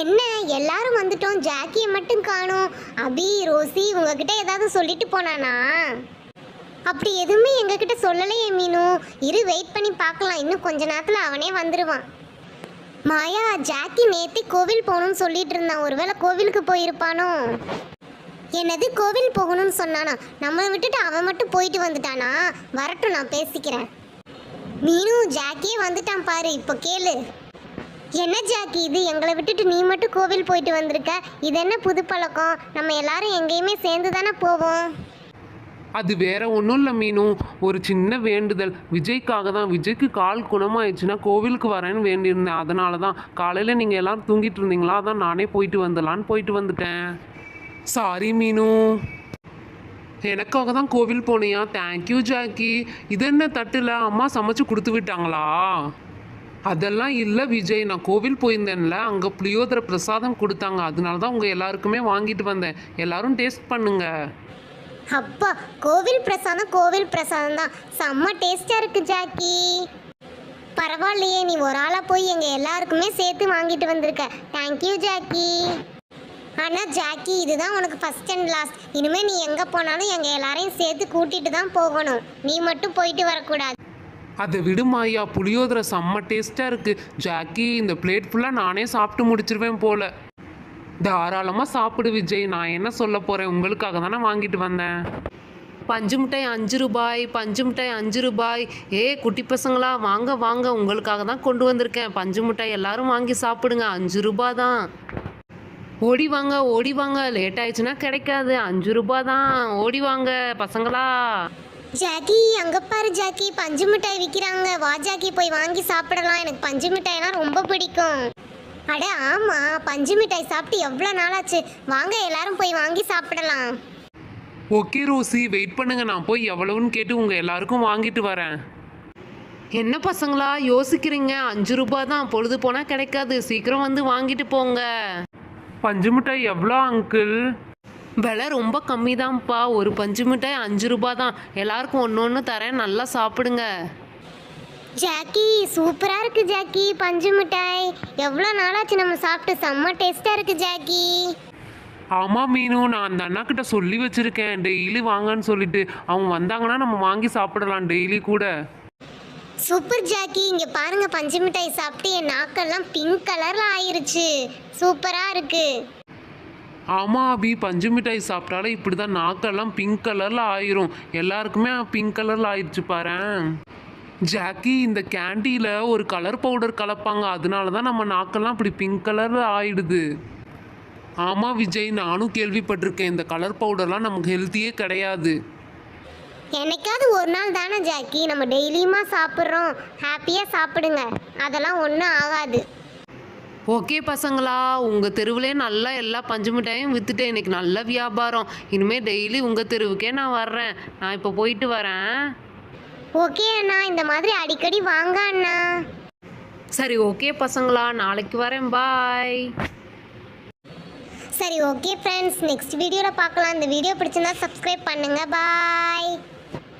என்ன எல்லாரும் வந்துட்டோம் ஜாக்கியை மட்டும் காணோம். அபி ரோசி உங்ககிட்ட ஏதாவது சொல்லிட்டு போனானா? அப்படி எதுவுமே எங்ககிட்ட சொல்லலையே மீனு. இரு வெயிட் பண்ணி பார்க்கலாம். இன்னும் கொஞ்ச நேரத்தில் அவனே வந்துடுவான் மாயா ஜாக்கி நேத்தி கோவில் போகணும்னு சொல்லிட்டு இருந்தான். ஒருவேளை கோவிலுக்கு போயிருப்பானோ? என்னது கோவில் போகணும்னு சொன்னானா? நம்மளை விட்டுட்டு அவன் மட்டும் போயிட்டு வந்துட்டானா? வரட்டும் நான் பேசிக்கிறேன். மீனு ஜாக்கியே வந்துட்டான் பாரு. இப்போ கேளு. என்ன ஜாக்கி இது? எங்களை விட்டுட்டு நீ மட்டும் கோவில் போயிட்டு வந்திருக்க. இது என்ன புது பழக்கம்? நம்ம எல்லாரும் எங்கேயுமே சேர்ந்து தானே போவோம். அது வேற ஒன்றும் இல்லை மீனு. ஒரு சின்ன வேண்டுதல். விஜய்க்காக தான். விஜய்க்கு கால் குணமாயிடுச்சுன்னா கோவிலுக்கு வரேன்னு வேண்டியிருந்தேன். அதனால தான் காலையில் நீங்கள் எல்லாரும் தூங்கிட்டு இருந்தீங்களா? அதான் நானே போயிட்டு வந்துடலான்னு போயிட்டு வந்துட்டேன். சாரி மீனு. எனக்காக தான் கோவில் போனியா? தேங்க்யூ ஜாக்கி இது என்ன தட்டில்? அம்மா சமைச்சு கொடுத்து விட்டாங்களா? அதெல்லாம் இல்லை விஜய். நான் கோவில் போயிருந்தேன்ல அங்கே புளியோதரை பிரசாதம் கொடுத்தாங்க. அதனால தான் உங்கள் எல்லாருக்குமே வாங்கிட்டு வந்தேன். எல்லாரும் டேஸ்ட் பண்ணுங்க. அப்பா கோவில் பிரசாதம் கோவில் பிரசாதம் தான். செம்ம டேஸ்டா இருக்கு ஜாக்கி. பரவாயில்லையே நீ ஒரு ஆளா போய் எங்க எல்லாருக்குமே சேர்த்து வாங்கிட்டு வந்திருக்க. Thank you Jackie. ஆனா ஜாக்கி இதுதான் உனக்கு ஃபர்ஸ்ட் அண்ட் லாஸ்ட் இனிமே நீ எங்க போனாலும் எங்க எல்லாரையும் சேர்த்து கூட்டிட்டு தான் போகணும். நீ மட்டும் போயிட்டு வரக்கூடாது. அதை விடுமாயா புளியோதரை செம்ம டேஸ்ட்டாக இருக்குது ஜாக்கி இந்த பிளேட் ஃபுல்லாக நானே சாப்பிட்டு முடிச்சிருவேன் போல. தாராளமாக சாப்பிடு விஜய். நான் என்ன சொல்ல போகிறேன் உங்களுக்காக தானே வாங்கிட்டு வந்தேன். பஞ்சு மிட்டாய் அஞ்சு ரூபாய் பஞ்சு மிட்டாய் அஞ்சு ரூபாய். ஏ குட்டி பசங்களா வாங்க வாங்க. உங்களுக்காக தான் கொண்டு வந்திருக்கேன். பஞ்சு மிட்டாய் எல்லாரும் வாங்கி சாப்பிடுங்க. அஞ்சு ரூபா தான். ஓடி வாங்க ஓடி வாங்க. லேட் ஆயிடுச்சுன்னா கிடைக்காது. அஞ்சு ரூபா தான். ஓடி வாங்க பசங்களா. ஜாக்கி அங்கே பாரு ஜாக்கி. பஞ்சு மிட்டாய் விற்கிறாங்க வா ஜாக்கி போய் வாங்கி சாப்பிடலாம். எனக்கு பஞ்சு மிட்டாய்னா ரொம்ப பிடிக்கும். அட ஆமாம் பஞ்சு மிட்டாய் சாப்பிட்டு எவ்வளோ நாளாச்சு? வாங்க எல்லாரும் போய் வாங்கி சாப்பிடலாம். Okay Rousey. வெயிட் பண்ணுங்க. நான் போய் எவ்வளவுன்னு கேட்டு உங்கள் எல்லாருக்கும் வாங்கிட்டு வரேன். என்ன பசங்களா? யோசிக்கிறீங்க. அஞ்சு ரூபாய் தான். பொழுது போனால் கிடைக்காது. சீக்கிரம் வந்து வாங்கிட்டு போங்க. பஞ்சு மிட்டாய் எவ்வளோ அங்கிள் விலை ரொம்ப கம்மி தான்ப்பா ஒரு பஞ்சு மிட்டாய் அஞ்சு ரூபாய் தான் எல்லாருக்கும் ஒன்று ஒன்று தரேன். நல்லா சாப்பிடுங்க. ஜாக்கி சூப்பரா இருக்கு ஜாக்கி. பஞ்சு மிட்டாய். எவ்வளோ நாளாச்சு நம்ம சாப்பிட்டு. செம்ம டேஸ்டா இருக்கு ஜாக்கி. ஆமாம் மீனு நான் அந்த அண்ணா கிட்ட சொல்லி வச்சிருக்கேன். டெய்லி வாங்கன்னு சொல்லிட்டு. அவங்க வந்தாங்கன்னா நம்ம வாங்கி சாப்பிடலாம் டெய்லி கூட. சூப்பர் ஜாக்கி. இங்க பாருங்க பஞ்சு மிட்டாய் சாப்பிட்டு என் நாக்கெல்லாம் பிங்க் கலர்ல ஆயிருச்சு. சூப்பரா இருக்கு. ஆமாம் அபி பஞ்சு மிட்டாய் சாப்பிட்டாலே இப்படி தான் நாக்கெல்லாம் பிங்க் கலரில் ஆயிரும். எல்லாருக்குமே பிங்க் கலரில் ஆயிடுச்சு பாரேன். ஜாக்கி இந்த கேண்டியில் ஒரு கலர் பவுடர் கலப்பாங்க. அதனால தான் நம்ம நாக்கெல்லாம் இப்படி பிங்க் கலரில் ஆயிடுது. ஆமாம் விஜய் நானும் கேள்விப்பட்டிருக்கேன். இந்த கலர் பவுடர்லாம் நமக்கு ஹெல்த்தியே கிடையாது. என்னைக்காவது ஒரு நாள் தானே ஜாக்கி. நம்ம டெய்லியுமா சாப்பிட்றோம். ஹாப்பியாக சாப்பிடுங்க. அதெல்லாம் ஒன்றும் ஆகாது. ஓகே பசங்களா உங்கள் தெருவிலே நல்லா எல்லா பஞ்சு மிட்டாயும் விற்றுட்டேன் இன்னைக்கு நல்ல வியாபாரம். இனிமேல் டெய்லி உங்கள் தெருவுக்கே நான் வர்றேன். நான் இப்போ போயிட்டு வரேன். ஓகே அண்ணா இந்த மாதிரி அடிக்கடி வாங்க அண்ணா. சரி ஓகே பசங்களா நாளைக்கு வரேன். பாய். சரி ஓகே ஃப்ரெண்ட்ஸ் நெக்ஸ்ட் வீடியோவில் பார்க்கலாம். இந்த வீடியோ பிடிச்சிருந்தா சப்ஸ்கிரைப் பண்ணுங்க. பாய்